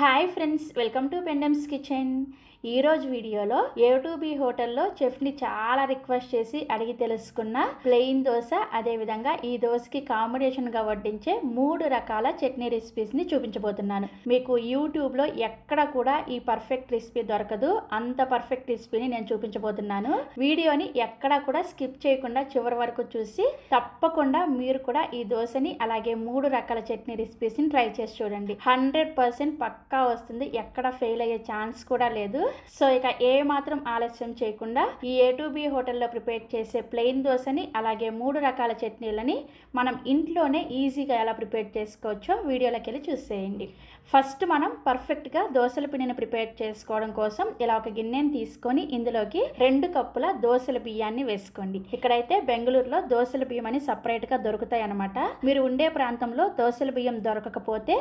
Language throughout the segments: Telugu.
Hi friends welcome to పెండమ్స్ kitchen ఈరోజు వీడియోలో ఏ హోటల్లో చెఫ్ని చాలా రిక్వెస్ట్ చేసి అడిగి తెలుసుకున్న ప్లెయిన్ దోశ అదేవిధంగా ఈ దోశకి కాంబినేషన్గా వడ్డించే మూడు రకాల చట్నీ రెసిపీస్ని చూపించబోతున్నాను. మీకు యూట్యూబ్లో ఎక్కడ కూడా ఈ పర్ఫెక్ట్ రెసిపీ దొరకదు. అంత పర్ఫెక్ట్ రెసిపీని నేను చూపించబోతున్నాను. వీడియోని ఎక్కడ కూడా స్కిప్ చేయకుండా చివరి వరకు చూసి తప్పకుండా మీరు కూడా ఈ దోశని అలాగే మూడు రకాల చట్నీ రెసిపీస్ని ట్రై చేసి చూడండి. హండ్రెడ్ పర్సెంట్ పక్కా వస్తుంది. ఎక్కడ ఫెయిల్ అయ్యే ఛాన్స్ కూడా లేదు. సో ఇక ఏ మాత్రం ఆలస్యం చేయకుండా ఈ ఏ టు బి హోటల్లో ప్రిపేర్ చేసే ప్లెయిన్ దోశని అలాగే మూడు రకాల చట్నీలని మనం ఇంట్లోనే ఈజీగా ఎలా ప్రిపేర్ చేసుకోవచ్చో వీడియోలోకి వెళ్ళి చూసేయండి. ఫస్ట్ మనం పర్ఫెక్ట్గా దోశల పిండిని ప్రిపేర్ చేసుకోవడం కోసం ఇలా ఒక గిన్నెని తీసుకొని ఇందులోకి రెండు కప్పుల దోశల బియ్యాన్ని వేసుకోండి. ఇక్కడైతే బెంగళూరులో దోశల బియ్యం అని సపరేట్గా దొరుకుతాయి అనమాట మీరు ఉండే ప్రాంతంలో దోశల బియ్యం దొరకకపోతే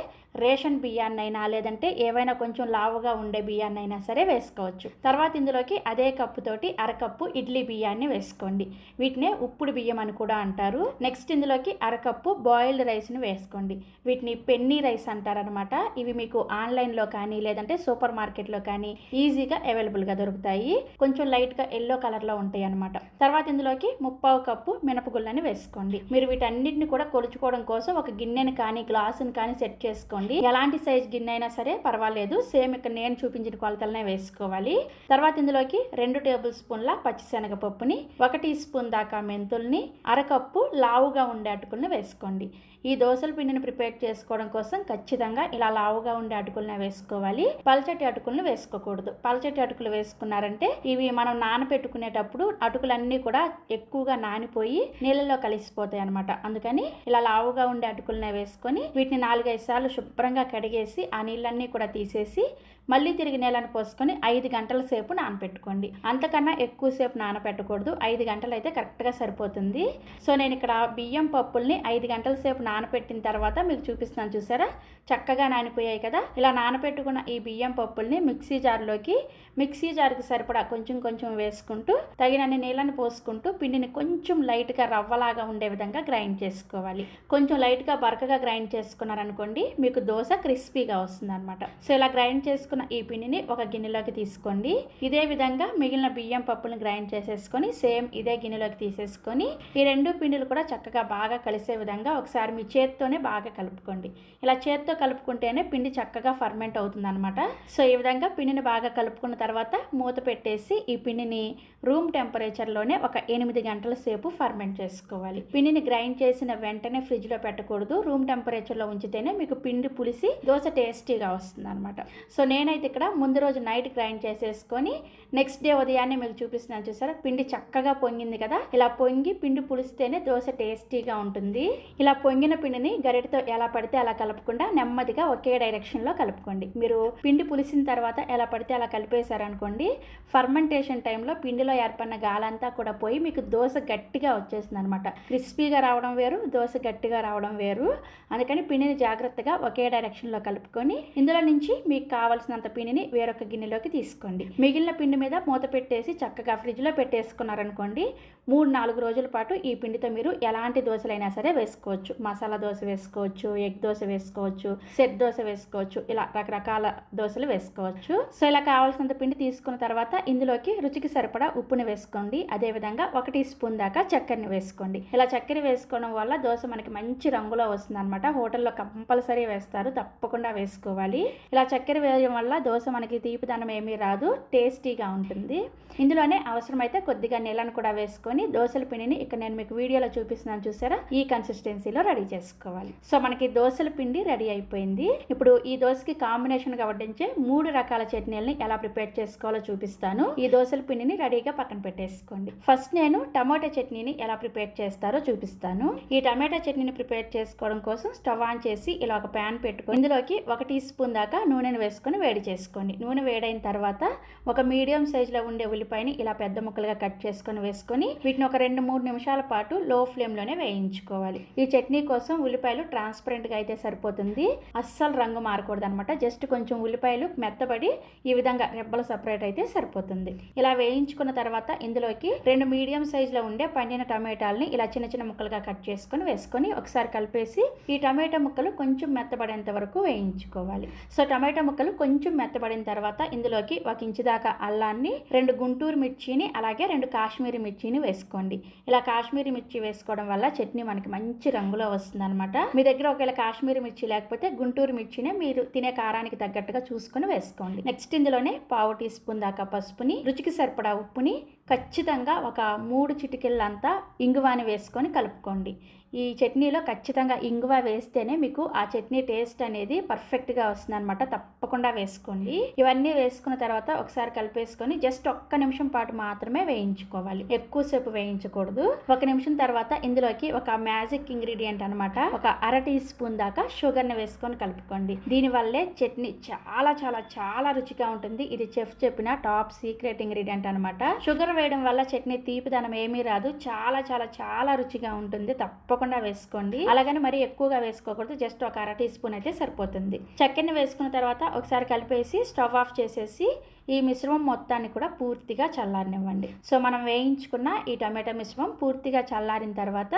రేషన్ బియ్యాన్నైనా లేదంటే ఏవైనా కొంచెం లావుగా ఉండే బియ్యాన్నైనా సరే వేసుకోవచ్చు. తర్వాత ఇందులోకి అదే కప్పుతోటి అరకప్పు ఇడ్లీ బియ్యాన్ని వేసుకోండి. వీటినే ఉప్పుడు బియ్యం అని కూడా అంటారు. నెక్స్ట్ ఇందులోకి అరకప్పు బాయిల్డ్ రైస్ని వేసుకోండి. వీటిని పెన్నీ రైస్ అంటారనమాట ఇవి మీకు ఆన్లైన్లో కానీ లేదంటే సూపర్ మార్కెట్లో కానీ ఈజీగా అవైలబుల్గా దొరుకుతాయి. కొంచెం లైట్గా ఎల్లో కలర్లో ఉంటాయి అనమాట తర్వాత ఇందులోకి ముప్పావు కప్పు మినపగుళ్ళని వేసుకోండి. మీరు వీటన్నిటిని కూడా కొలుచుకోవడం కోసం ఒక గిన్నెని కానీ గ్లాసుని కానీ సెట్ చేసుకోండి. ఎలాంటి సైజ్ గిన్నె అయినా సరే పర్వాలేదు. సేమ్ ఇక్కడ నేను చూపించిన కొలతలనే వేసుకోవాలి. తర్వాత ఇందులోకి రెండు టేబుల్ స్పూన్ల పచ్చిశనగపప్పుని ఒక టీ స్పూన్ దాకా మెంతుల్ని అరకప్పు లావుగా ఉండే అటుకుల్ని వేసుకోండి. ఈ దోశల పిండిని ప్రిపేర్ చేసుకోవడం కోసం ఖచ్చితంగా ఇలా లావుగా ఉండే అటుకులను వేసుకోవాలి. పల్చటి అటుకులను వేసుకోకూడదు. పల్చటి అటుకులు వేసుకున్నారంటే ఇవి మనం నానబెట్టుకునేటప్పుడు అటుకులన్నీ కూడా ఎక్కువగా నానిపోయి నీళ్ళలో కలిసిపోతాయి అనమాట అందుకని ఇలా లావుగా ఉండే అటుకులనే వేసుకొని వీటిని నాలుగైదు సార్లు శుభ్రంగా కడిగేసి ఆ నీళ్ళన్నీ కూడా తీసేసి మళ్ళీ తిరిగి నీళ్ళని పోసుకొని ఐదు గంటల సేపు నానపెట్టుకోండి. అంతకన్నా ఎక్కువసేపు నానపెట్టకూడదు. ఐదు గంటలు అయితే కరెక్ట్గా సరిపోతుంది. సో నేను ఇక్కడ బియ్యం పప్పుల్ని ఐదు గంటల సేపు నానపెట్టిన తర్వాత మీకు చూపిస్తున్నాను చూసారా? చక్కగా నానిపోయాయి కదా? ఇలా నానపెట్టుకున్న ఈ బియ్యం పప్పుల్ని మిక్సీ జార్లోకి మిక్సీ జార్కి సరిపడా కొంచెం కొంచెం వేసుకుంటూ తగినన్ని నీళ్ళని పోసుకుంటూ పిండిని కొంచెం లైట్గా రవ్వలాగా ఉండే విధంగా గ్రైండ్ చేసుకోవాలి. కొంచెం లైట్గా బరకగా గ్రైండ్ చేసుకున్నారనుకోండి మీకు దోశ క్రిస్పీగా వస్తుంది అనమాట సో ఇలా గ్రైండ్ చేసుకున్న ఈ పిండిని ఒక గిన్నెలోకి తీసుకోండి. ఇదే విధంగా మిగిలిన బియ్యం పప్పులను గ్రైండ్ చేసేసుకొని సేమ్ ఇదే గిన్నెలోకి తీసేసుకొని ఈ రెండు పిండిలు కూడా చక్కగా బాగా కలిసే విధంగా ఒకసారి మీ చేత్తోనే బాగా కలుపుకోండి. ఇలా చేత్తో కలుపుకుంటేనే పిండి చక్కగా ఫర్మెంట్ అవుతుంది అనమాట సో ఈ విధంగా పిండిని బాగా కలుపుకున్న తర్వాత తర్వాత మూత పెట్టేసి ఈ పిండిని రూమ్ టెంపరేచర్లోనే ఒక ఎనిమిది గంటల సేపు ఫర్మెంట్ చేసుకోవాలి. పిండిని గ్రైండ్ చేసిన వెంటనే ఫ్రిడ్జ్లో పెట్టకూడదు. రూమ్ టెంపరేచర్లో ఉంచితేనే మీకు పిండి పులిసి దోశ టేస్టీగా వస్తుంది అనమాట సో నేనైతే ఇక్కడ ముందు రోజు నైట్ గ్రైండ్ చేసేసుకొని నెక్స్ట్ డే ఉదయాన్నే మీకు చూపిస్తున్నాను చూసారా? పిండి చక్కగా పొంగింది కదా? ఇలా పొంగి పిండి పులిస్తేనే దోశ టేస్టీగా ఉంటుంది. ఇలా పొంగిన పిండిని గరిటతో ఎలా పడితే అలా కలపకుండా నెమ్మదిగా ఒకే డైరెక్షన్లో కలుపుకోండి. మీరు పిండి పులిసిన తర్వాత ఎలా పడితే అలా కలిపేసి కలిపేశారనుకోండి ఫర్మెంటేషన్ టైంలో పిండిలో ఏర్పడిన గాలంతా కూడా పోయి మీకు దోశ గట్టిగా వచ్చేస్తుంది అనమాట క్రిస్పీగా రావడం వేరు దోశ గట్టిగా రావడం వేరు. అందుకని పిండిని జాగ్రత్తగా ఒకే డైరెక్షన్లో కలుపుకొని ఇందులో నుంచి మీకు కావాల్సినంత పిండిని వేరొక గిన్నెలోకి తీసుకోండి. మిగిలిన పిండి మీద మూత పెట్టేసి చక్కగా ఫ్రిడ్జ్లో పెట్టేసుకున్నారనుకోండి మూడు నాలుగు రోజుల పాటు ఈ పిండితో మీరు ఎలాంటి దోశలైనా సరే వేసుకోవచ్చు. మసాలా దోశ వేసుకోవచ్చు ఎగ్ దోశ వేసుకోవచ్చు సెట్ దోశ వేసుకోవచ్చు ఇలా రకరకాల దోశలు వేసుకోవచ్చు. సో ఇలా కావాల్సినంత పిండి తీసుకున్న తర్వాత ఇందులోకి రుచికి సరిపడా ఉప్పుని వేసుకోండి. అదేవిధంగా ఒక టీ స్పూన్ దాకా చక్కెరని వేసుకోండి. ఇలా చక్కెర వేసుకోవడం వల్ల దోశ మనకి మంచి రంగులో వస్తుంది అనమాట హోటల్లో కంపల్సరీ వేస్తారు. తప్పకుండా వేసుకోవాలి. ఇలా చక్కెర వేయడం వల్ల దోశ మనకి తీపిదనం ఏమీ రాదు. టేస్టీగా ఉంటుంది. ఇందులోనే అవసరమైతే కొద్దిగా నీళ్ళను కూడా వేసుకొని దోశల పిండిని ఇక్కడ నేను మీకు వీడియోలో చూపిస్తున్నాను చూసారా? ఈ కన్సిస్టెన్సీలో రెడీ చేసుకోవాలి. సో మనకి దోశల పిండి రెడీ అయిపోయింది. ఇప్పుడు ఈ దోశకి కాంబినేషన్గా వడ్డించే మూడు రకాల చట్నీలని ఎలా ప్రిపేర్ కట్ చేసుకోవాలో చూపిస్తాను. ఈ దోశల పిండిని రెడీగా పక్కన పెట్టేసుకోండి. ఫస్ట్ నేను టమాటా చట్నీని ఎలా ప్రిపేర్ చేస్తారో చూపిస్తాను. ఈ టమాటా చట్నీని ప్రిపేర్ చేసుకోవడం కోసం స్టవ్ ఆన్ చేసి ఇలా ఒక ప్యాన్ పెట్టుకొని ఇందులోకి ఒక టీ స్పూన్ దాకా నూనెను వేసుకొని వేడి చేసుకోండి. నూనె వేడైన తర్వాత ఒక మీడియం సైజులో ఉండే ఉల్లిపాయని ఇలా పెద్ద ముక్కలుగా కట్ చేసుకొని వేసుకొని వీటిని ఒక రెండు మూడు నిమిషాల పాటు లో ఫ్లేమ్లోనే వేయించుకోవాలి. ఈ చట్నీ కోసం ఉల్లిపాయలు ట్రాన్స్పరెంట్గా అయితే సరిపోతుంది. అస్సలు రంగు మారకూడదు అనమాట జస్ట్ కొంచెం ఉల్లిపాయలు మెత్తబడి ఈ విధంగా రెబ్బలు సపరేట్ అయితే సరిపోతుంది. ఇలా వేయించుకున్న తర్వాత ఇందులోకి రెండు మీడియం సైజులో ఉండే పండిన టమాటాలని ఇలా చిన్న చిన్న ముక్కలుగా కట్ చేసుకొని వేసుకొని ఒకసారి కలిపేసి ఈ టమాటా ముక్కలు కొంచెం మెత్తబడేంత వరకు వేయించుకోవాలి. సో టమాటా ముక్కలు కొంచెం మెత్తబడిన తర్వాత ఇందులోకి ఒక ఇంచు దాకా అల్లాన్ని రెండు గుంటూరు మిర్చిని అలాగే రెండు కాశ్మీరీ మిర్చిని వేసుకోండి. ఇలా కాశ్మీరీ మిర్చి వేసుకోవడం వల్ల చట్నీ మనకి మంచి రంగులో వస్తుంది అనమాట మీ దగ్గర ఒకవేళ కాశ్మీరీ మిర్చి లేకపోతే గుంటూరు మిర్చినే మీరు తినే కారానికి తగ్గట్టుగా చూసుకొని వేసుకోండి. నెక్స్ట్ ఇందులోనే పావు టీ స్పూన్ దాకా పసుపుని రుచికి సరిపడా ఉప్పుని ఖచ్చితంగా ఒక మూడు చిటికెళ్ళంతా ఇంగువాని వేసుకొని కలుపుకోండి. ఈ చట్నీలో ఖచ్చితంగా ఇంగువ వేస్తేనే మీకు ఆ చట్నీ టేస్ట్ అనేది పర్ఫెక్ట్గా వస్తుంది అనమాట తప్పకుండా వేసుకోండి. ఇవన్నీ వేసుకున్న తర్వాత ఒకసారి కలిపేసుకొని జస్ట్ ఒక్క నిమిషం పాటు మాత్రమే వేయించుకోవాలి. ఎక్కువసేపు వేయించకూడదు. ఒక నిమిషం తర్వాత ఇందులోకి ఒక మ్యాజిక్ ఇంగ్రీడియంట్ అనమాట ఒక అర టీ స్పూన్ దాకా షుగర్ని వేసుకొని కలుపుకోండి. దీనివల్లే చట్నీ చాలా చాలా చాలా రుచిగా ఉంటుంది. ఇది చెఫ్ చెప్పిన టాప్ సీక్రెట్ ఇంగ్రీడియంట్ అనమాట షుగర్ వేయడం వల్ల చట్నీ తీపిదనం ఏమీ రాదు. చాలా చాలా చాలా రుచిగా ఉంటుంది. తప్పకుండా వేసుకోండి. అలాగని మరి ఎక్కువగా వేసుకోకూడదు. జస్ట్ ఒక అర టీ స్పూన్ అయితే సరిపోతుంది. చక్కెరని వేసుకున్న తర్వాత ఒకసారి కలిపేసి స్టవ్ ఆఫ్ చేసేసి ఈ మిశ్రమం మొత్తాన్ని కూడా పూర్తిగా చల్లారనివ్వండి. సో మనం వేయించుకున్న ఈ టమాటా మిశ్రమం పూర్తిగా చల్లారిన తర్వాత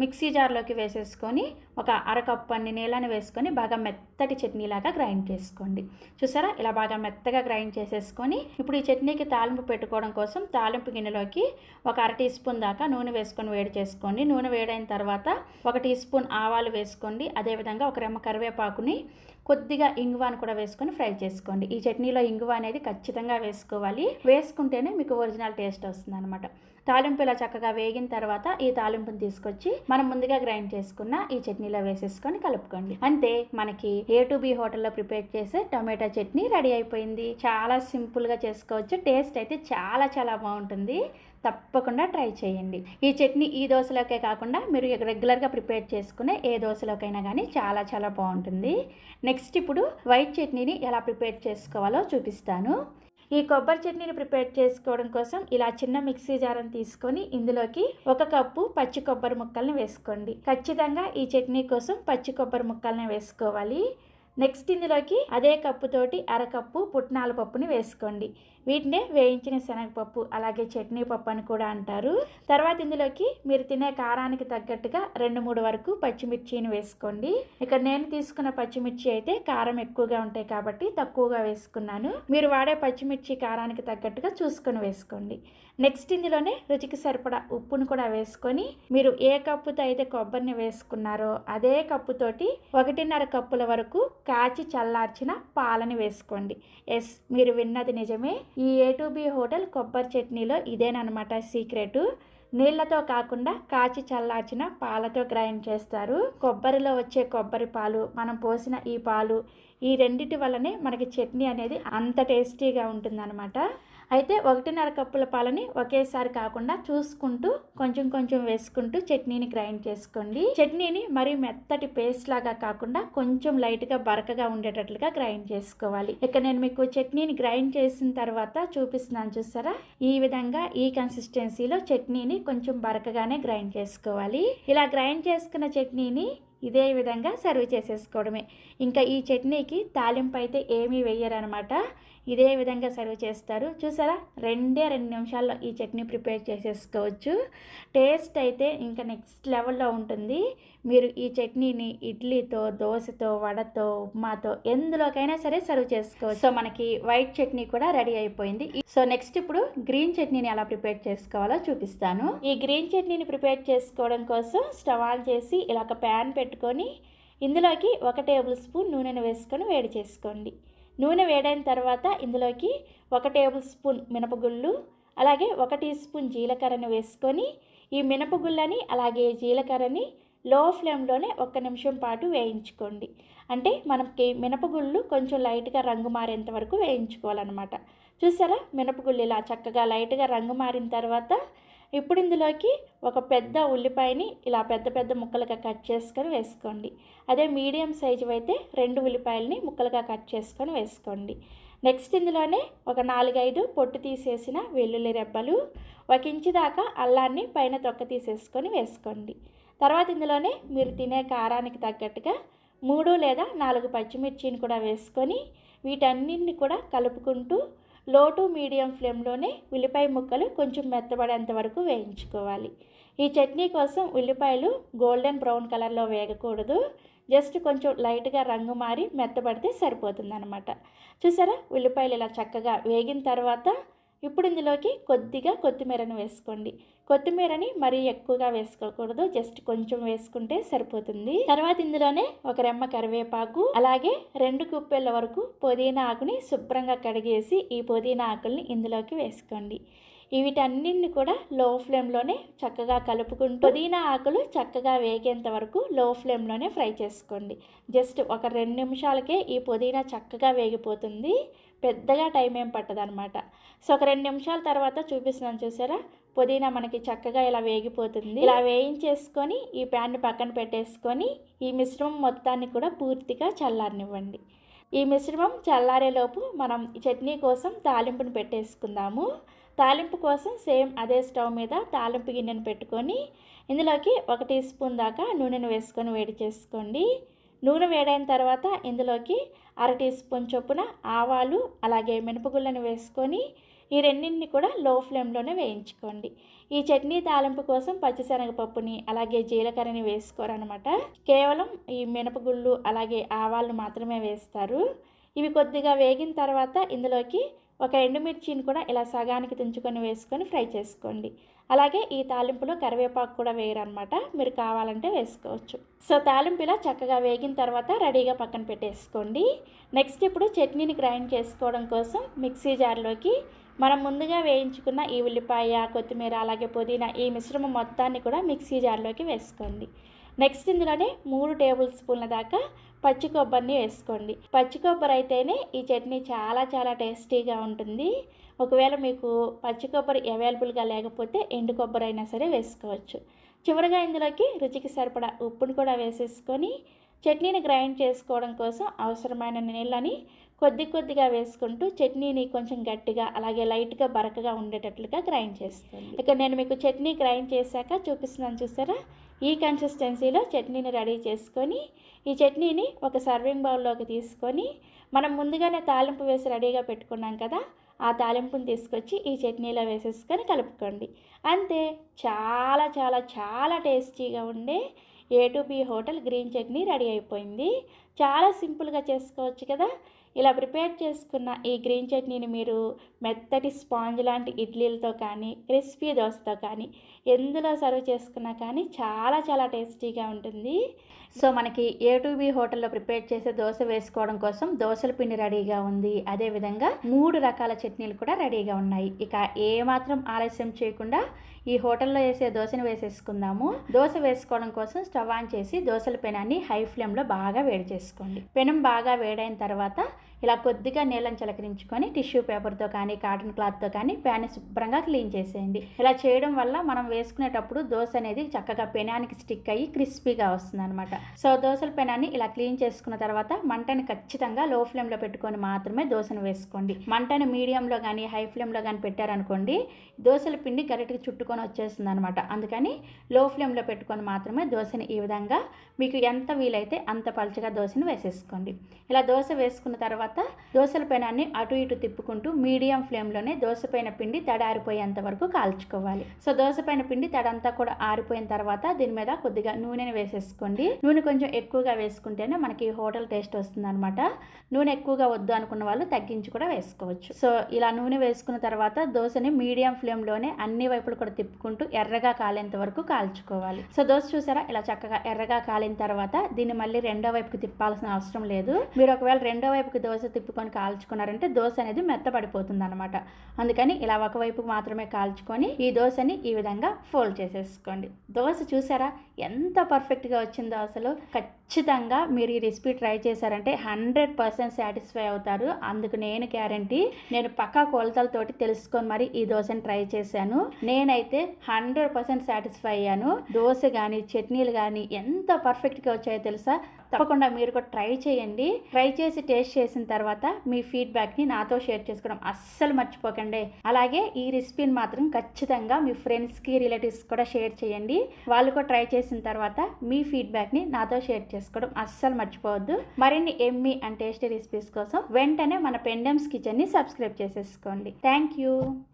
మిక్సీ జార్లోకి వేసేసుకొని ఒక అరకప్పు అన్ని నీళ్ళని వేసుకొని బాగా మెత్తటి చట్నీలాగా గ్రైండ్ చేసుకోండి. చూసారా? ఇలా బాగా మెత్తగా గ్రైండ్ చేసేసుకొని ఇప్పుడు ఈ చట్నీకి తాలింపు పెట్టుకోవడం కోసం తాలింపు గిన్నెలోకి ఒక అర టీ స్పూన్ దాకా నూనె వేసుకొని వేడి చేసుకోండి. నూనె వేడైన తర్వాత ఒక టీ స్పూన్ ఆవాలు వేసుకోండి. అదేవిధంగా ఒక రెమ్మ కరివేపాకుని కొద్దిగా ఇంగువాను కూడా వేసుకొని ఫ్రై చేసుకోండి. ఈ చట్నీలో ఇంగువ అనేది ఖచ్చితంగా వేసుకోవాలి. వేసుకుంటేనే మీకు ఒరిజినల్ టేస్ట్ వస్తుంది అనమాట తాలింపు ఇలా చక్కగా వేగిన తర్వాత ఈ తాలింపుని తీసుకొచ్చి మనం ముందుగా గ్రైండ్ చేసుకున్న ఈ చట్నీలో వేసేసుకొని కలుపుకోండి. అంతే మనకి ఏ టు బి హోటల్లో ప్రిపేర్ చేసే టమాటా చట్నీ రెడీ అయిపోయింది. చాలా సింపుల్గా చేసుకోవచ్చు. టేస్ట్ అయితే చాలా చాలా బాగుంటుంది. తప్పకుండా ట్రై చేయండి. ఈ చట్నీ ఈ దోశలోకే కాకుండా మీరు రెగ్యులర్గా ప్రిపేర్ చేసుకునే ఏ దోశలోకైనా కానీ చాలా చాలా బాగుంటుంది. నెక్స్ట్ ఇప్పుడు వైట్ చట్నీని ఎలా ప్రిపేర్ చేసుకోవాలో చూపిస్తాను. ఈ కొబ్బరి చట్నీని ప్రిపేర్ చేసుకోవడం కోసం ఇలా చిన్న మిక్సీ జారం తీసుకొని ఇందులోకి ఒక కప్పు పచ్చి కొబ్బరి ముక్కల్ని వేసుకోండి. ఖచ్చితంగా ఈ చట్నీ కోసం పచ్చి కొబ్బరి ముక్కల్ని వేసుకోవాలి. నెక్స్ట్ ఇందులోకి అదే కప్పుతోటి అరకప్పు పుట్నాల పప్పుని వేసుకోండి. వీటినే వేయించిన శనగపప్పు అలాగే చట్నీ పప్పు అని కూడా అంటారు. తర్వాత ఇందులోకి మీరు తినే కారానికి తగ్గట్టుగా రెండు మూడు వరకు పచ్చిమిర్చిని వేసుకోండి. ఇక్కడ నేను తీసుకున్న పచ్చిమిర్చి అయితే కారం ఎక్కువగా ఉంటాయి కాబట్టి తక్కువగా వేసుకున్నాను. మీరు వాడే పచ్చిమిర్చి కారానికి తగ్గట్టుగా చూసుకొని వేసుకోండి. నెక్స్ట్ ఇందులోనే రుచికి సరిపడా ఉప్పును కూడా వేసుకొని మీరు ఏ కప్పుతో అయితే కొబ్బరిని వేసుకున్నారో అదే కప్పుతోటి ఒకటిన్నర కప్పుల వరకు కాచి చల్లార్చిన పాలని వేసుకోండి. ఎస్ మీరు విన్నది నిజమే. ఈ ఏ టు బి హోటల్ కొబ్బరి చట్నీలో ఇదేనమాట సీక్రెట్. నీళ్ళతో కాకుండా కాచి చల్లార్చిన పాలతో గ్రైండ్ చేస్తారు. కొబ్బరిలో వచ్చే కొబ్బరి పాలు మనం పోసిన ఈ పాలు ఈ రెండిటి వల్లనే మనకి చట్నీ అనేది అంత టేస్టీగా ఉంటుందన్నమాట. అయితే ఒకటిన్నర కప్పుల పాలని ఒకేసారి కాకుండా చూసుకుంటూ కొంచెం కొంచెం వేసుకుంటూ చట్నీని గ్రైండ్ చేసుకోండి. చట్నీని మరి మెత్తటి పేస్ట్ లాగా కాకుండా కొంచెం లైట్గా బరకగా ఉండేటట్లుగా గ్రైండ్ చేసుకోవాలి. ఇక నేను మీకు చట్నీని గ్రైండ్ చేసిన తర్వాత చూపిస్తున్నాను చూసారా? ఈ విధంగా ఈ కన్సిస్టెన్సీలో చట్నీని కొంచెం బరకగానే గ్రైండ్ చేసుకోవాలి. ఇలా గ్రైండ్ చేసుకున్న చట్నీని ఇదే విధంగా సర్వ్ చేసేసుకోవడమే. ఇంకా ఈ చట్నీకి తాలింపు అయితే ఏమీ వేయరనమాట. ఇదే విధంగా సర్వ్ చేస్తారు. చూసారా? రెండే రెండు నిమిషాల్లో ఈ చట్నీ ప్రిపేర్ చేసేసుకోవచ్చు. టేస్ట్ అయితే ఇంకా నెక్స్ట్ లెవెల్లో ఉంటుంది. మీరు ఈ చట్నీని ఇడ్లీతో దోశతో వడతో ఉప్మాతో ఎందులోకైనా సరే సర్వ్ చేసుకోవచ్చు. సో మనకి వైట్ చట్నీ కూడా రెడీ అయిపోయింది. సో నెక్స్ట్ ఇప్పుడు గ్రీన్ చట్నీని ఎలా ప్రిపేర్ చేసుకోవాలో చూపిస్తాను. ఈ గ్రీన్ చట్నీని ప్రిపేర్ చేసుకోవడం కోసం స్టవ్ ఆన్ చేసి ఇలా ఒక ప్యాన్ పెట్టుకొని ఇందులోకి ఒక టేబుల్ స్పూన్ నూనెను వేసుకొని వేడి చేసుకోండి. నూనె వేడైన తర్వాత ఇందులోకి ఒక టేబుల్ స్పూన్ మినపగుళ్ళు అలాగే ఒక టీ స్పూన్ జీలకర్రను వేసుకొని ఈ మినపగుళ్ళని అలాగే జీలకర్రని లో ఫ్లేమ్లోనే ఒక్క నిమిషం పాటు వేయించుకోండి. అంటే మనకి మినపగుళ్ళు కొంచెం లైట్గా రంగు మారేంత వరకు వేయించుకోవాలన్నమాట. చూసారా? మినపగుళ్ళు ఇలా చక్కగా లైట్గా రంగు మారిన తర్వాత ఇప్పుడు ఇందులోకి ఒక పెద్ద ఉల్లిపాయని ఇలా పెద్ద పెద్ద ముక్కలుగా కట్ చేసుకొని వేసుకోండి. అదే మీడియం సైజు అయితే రెండు ఉల్లిపాయలని ముక్కలుగా కట్ చేసుకొని వేసుకోండి. నెక్స్ట్ ఇందులోనే ఒక నాలుగైదు పొట్టు తీసేసిన వెల్లుల్లి రెబ్బలు ఒక ఇంచు దాకా అల్లాన్ని పైన తొక్క తీసేసుకొని వేసుకోండి. తర్వాత ఇందులోనే మీరు తినే కారానికి తగ్గట్టుగా మూడు లేదా నాలుగు పచ్చిమిర్చిని కూడా వేసుకొని వీటన్నిటిని కూడా కలుపుకుంటూ లో టు మీడియం ఫ్లేమ్లోనే ఉల్లిపాయ ముక్కలు కొంచెం మెత్తబడేంత వరకు వేయించుకోవాలి. ఈ చట్నీ కోసం ఉల్లిపాయలు గోల్డెన్ బ్రౌన్ కలర్లో వేగకూడదు. జస్ట్ కొంచెం లైట్గా రంగు మారి మెత్తబడితే సరిపోతుందనమాట చూసారా? ఉల్లిపాయలు ఇలా చక్కగా వేగిన తర్వాత ఇప్పుడు ఇందులోకి కొద్దిగా కొత్తిమీరను వేసుకోండి. కొత్తిమీరని మరీ ఎక్కువగా వేసుకోకూడదు. జస్ట్ కొంచెం వేసుకుంటే సరిపోతుంది. తర్వాత ఇందులోనే ఒక రెమ్మ కరివేపాకు అలాగే రెండు కుప్పెళ్ళ వరకు పుదీనా ఆకుని శుభ్రంగా కడిగేసి ఈ పుదీనా ఆకుల్ని ఇందులోకి వేసుకోండి. వీటన్నింటిని కూడా లో ఫ్లేమ్లోనే చక్కగా కలుపుకుంటూ పుదీనా ఆకులు చక్కగా వేగేంత వరకు లో ఫ్లేమ్లోనే ఫ్రై చేసుకోండి. జస్ట్ ఒక రెండు నిమిషాలకే ఈ పుదీనా చక్కగా వేగిపోతుంది. పెద్దగా టైం ఏం పట్టదనమాట సో ఒక రెండు నిమిషాల తర్వాత చూపిస్తున్నాను చూసారా? పుదీనా మనకి చక్కగా ఇలా వేగిపోతుంది. ఇలా వేయించేసుకొని ఈ ప్యాన్ని పక్కన పెట్టేసుకొని ఈ మిశ్రమం మొత్తాన్ని కూడా పూర్తిగా చల్లారనివ్వండి. ఈ మిశ్రమం చల్లారేలోపు మనం చట్నీ కోసం తాలింపుని పెట్టేసుకుందాము. తాలింపు కోసం సేమ్ అదే స్టవ్ మీద తాలింపు గిన్నెను పెట్టుకొని ఇందులోకి ఒక టీ స్పూన్ దాకా నూనెను వేసుకొని వేడి చేసుకోండి. నూనె వేడైన తర్వాత ఇందులోకి అర టీ స్పూన్ చొప్పున ఆవాలు అలాగే మినపగుళ్ళను వేసుకొని ఈ రెండింటిని కూడా లో ఫ్లేమ్లోనే వేయించుకోండి. ఈ చట్నీ తాలింపు కోసం పచ్చిశనగపప్పుని అలాగే జీలకర్రని వేసుకోరనమాట కేవలం ఈ మినపగుళ్ళు అలాగే ఆవాలను మాత్రమే వేస్తారు. ఇవి కొద్దిగా వేగిన తర్వాత ఇందులోకి ఒక ఎండుమిర్చిని కూడా ఇలా సగానికి తుంచుకొని వేసుకొని ఫ్రై చేసుకోండి. అలాగే ఈ తాలింపులో కరివేపాకు కూడా వేయరనమాట మీరు కావాలంటే వేసుకోవచ్చు. సో తాలింపు ఇలా చక్కగా వేగిన తర్వాత రెడీగా పక్కన పెట్టేసుకోండి. నెక్స్ట్ ఇప్పుడు చట్నీని గ్రైండ్ చేసుకోవడం కోసం మిక్సీ జార్లోకి మనం ముందుగా వేయించుకున్న ఈ ఉల్లిపాయ కొత్తిమీర అలాగే పుదీనా ఈ మిశ్రమం మొత్తాన్ని కూడా మిక్సీ జార్లోకి వేసుకోండి. నెక్స్ట్ ఇందులోనే మూడు టేబుల్ స్పూన్ల దాకా పచ్చి కొబ్బరిని వేసుకోండి. పచ్చి కొబ్బరి అయితేనే ఈ చట్నీ చాలా చాలా టేస్టీగా ఉంటుంది. ఒకవేళ మీకు పచ్చి కొబ్బరి అవైలబుల్గా లేకపోతే ఎండు కొబ్బరి అయినా సరే వేసుకోవచ్చు. చివరిగా ఇందులోకి రుచికి సరిపడా ఉప్పుని కూడా వేసేసుకొని చట్నీని గ్రైండ్ చేసుకోవడం కోసం అవసరమైన నీళ్ళని కొద్ది కొద్దిగా వేసుకుంటూ చట్నీని కొంచెం గట్టిగా అలాగే లైట్గా బరకగా ఉండేటట్లుగా గ్రైండ్ చేస్తాను ఇక నేను మీకు చట్నీ గ్రైండ్ చేశాక చూపిస్తున్నాను చూసారా? ఈ కన్సిస్టెన్సీలో చట్నీని రెడీ చేసుకొని ఈ చట్నీని ఒక సర్వింగ్ బౌల్లోకి తీసుకొని మనం ముందుగానే తాలింపు వేసి రెడీగా పెట్టుకున్నాం కదా ఆ తాలింపుని తీసుకొచ్చి ఈ చట్నీలో వేసేసుకొని కలుపుకోండి. అంతే చాలా చాలా చాలా టేస్టీగా ఉండే A to B hotel green chutney ready అయిపోయింది. చాలా సింపుల్గా చేసుకోవచ్చు కదా. ఇలా ప్రిపేర్ చేసుకున్న ఈ గ్రీన్ చట్నీని మీరు మెత్తటి స్పాంజ్ లాంటి ఇడ్లీలతో కానీ క్రిస్పీ దోశతో కానీ ఎందులో సర్వ్ చేసుకున్నా కానీ చాలా చాలా టేస్టీగా ఉంటుంది. సో మనకి ఏ టు బి హోటల్లో ప్రిపేర్ చేసే దోశ వేసుకోవడం కోసం దోశల పిండి రెడీగా ఉంది. అదేవిధంగా మూడు రకాల చట్నీలు కూడా రెడీగా ఉన్నాయి. ఇక ఏమాత్రం ఆలస్యం చేయకుండా ఈ హోటల్లో వేసే దోశను వేసేసుకుందాము. దోశ వేసుకోవడం కోసం స్టవ్ ఆన్ చేసి దోశల పెనాన్ని హై ఫ్లేమ్లో బాగా వేడి చేసుకోండి. పెనం బాగా వేడైన తర్వాత ఇలా కొద్దిగా నీళ్ళని చిలకరించుకొని టిష్యూ పేపర్తో కానీ కాటన్ క్లాత్తో కానీ ప్యాన్ శుభ్రంగా క్లీన్ చేసేయండి. ఇలా చేయడం వల్ల మనం వేసుకునేటప్పుడు దోశ అనేది చక్కగా పెనానికి స్టిక్ అయ్యి క్రిస్పీగా వస్తుంది అనమాట సో దోశల పెనాన్ని ఇలా క్లీన్ చేసుకున్న తర్వాత మంటని ఖచ్చితంగా లో ఫ్లేమ్లో పెట్టుకొని మాత్రమే దోశను వేసుకోండి. మంటను మీడియంలో కానీ హై ఫ్లేమ్లో కానీ పెట్టారనుకోండి దోశల పిండి గరిటికి చుట్టుకొని వచ్చేస్తుంది అనమాట అందుకని లో ఫ్లేమ్లో పెట్టుకొని మాత్రమే దోశని ఈ విధంగా మీకు ఎంత వీలైతే అంత పలుచగా దోశను వేసేసుకోండి. ఇలా దోశ వేసుకున్న తర్వాత దోశల పెనాన్ని అటు ఇటు తిప్పుకుంటూ మీడియం ఫ్లేమ్లోనే దోశ పైన పిండి తడ ఆరిపోయేంత వరకు కాల్చుకోవాలి. సో దోశ పైన పిండి తడంతా కూడా ఆరిపోయిన తర్వాత దీని మీద కొద్దిగా నూనెని వేసేసుకోండి. నూనె కొంచెం ఎక్కువగా వేసుకుంటేనే మనకి హోటల్ టేస్ట్ వస్తుంది అనమాట నూనె ఎక్కువగా వద్దు అనుకున్న వాళ్ళు తగ్గించి కూడా వేసుకోవచ్చు. సో ఇలా నూనె వేసుకున్న తర్వాత దోశని మీడియం ఫ్లేమ్లోనే అన్ని వైపులు కూడా తిప్పుకుంటూ ఎర్రగా కాలేంత వరకు కాల్చుకోవాలి. సో దోశ చూసారా? ఇలా చక్కగా ఎర్రగా కాలిన తర్వాత దీన్ని మళ్ళీ రెండో వైపుకి తిప్పాల్సిన అవసరం లేదు. మీరు ఒకవేళ రెండో వైపుకి దోశ తిప్పుకొని కాల్చుకున్నారంటే దోశ అనేది మెత్తపడిపోతుంది అనమాట అందుకని ఇలా ఒకవైపుకి మాత్రమే కాల్చుకొని ఈ దోశని ఈ విధంగా ఫోల్డ్ చేసేసుకోండి. దోశ చూసారా? ఎంత పర్ఫెక్ట్గా వచ్చిందో అసలు. ఖచ్చితంగా మీరు ఈ రెసిపీ ట్రై చేశారంటే హండ్రెడ్ పర్సెంట్ సాటిస్ఫై అవుతారు. అందుకు నేను గ్యారంటీ. నేను పక్కా కొలతలతోటి తెలుసుకొని మరి ఈ దోశని ట్రై చేశాను. నేనైతే హండ్రెడ్ పర్సెంట్ సాటిస్ఫై అయ్యాను. దోశ కానీ చట్నీలు కానీ ఎంత పర్ఫెక్ట్గా వచ్చాయో తెలుసా? తప్పకుండా మీరు కూడా ట్రై చేయండి. ట్రై చేసి టేస్ట్ చేసిన తర్వాత మీ ఫీడ్బ్యాక్ని నాతో షేర్ చేసుకోవడం అస్సలు మర్చిపోకండి. అలాగే ఈ రెసిపీని మాత్రం ఖచ్చితంగా మీ ఫ్రెండ్స్కి రిలేటివ్స్ కూడా షేర్ చేయండి. వాళ్ళు కూడా ట్రై చేసిన తర్వాత మీ ఫీడ్బ్యాక్ని నాతో షేర్ చేసుకోవడం అస్సలు మర్చిపోవద్దు. మరిన్ని ఎమ్మి అండ్ టేస్టీ రెసిపీస్ కోసం వెంటనే మన పెండమ్స్ కిచెన్ని సబ్స్క్రైబ్ చేసేసుకోండి. Thank you